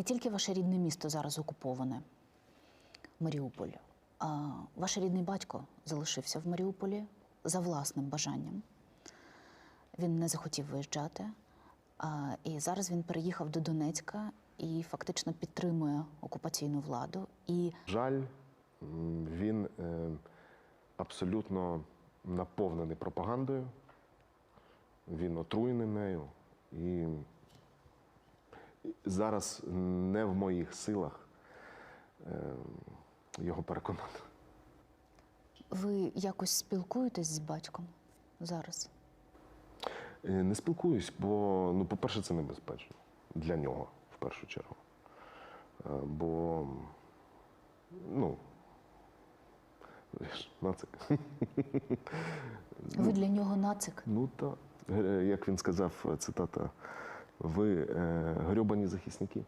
Не тільки ваше рідне місто зараз окуповане, Маріуполь, а ваш рідний батько залишився в Маріуполі за власним бажанням. Він не захотів виїжджати. І зараз він переїхав до Донецька і фактично підтримує окупаційну владу. І Жаль, він е, абсолютно наповнений пропагандою, він отруєний нею. І зараз не в моїх силах е, його переконати. ви якось спілкуєтесь з батьком зараз? Е, Не спілкуюсь, бо, ну, по-перше, це небезпечно для нього в першу чергу. Е, Бо, ну, ж, нацик. Ви для нього нацик? Ну так. Як він сказав, цитата, ви е, грьобані захисники.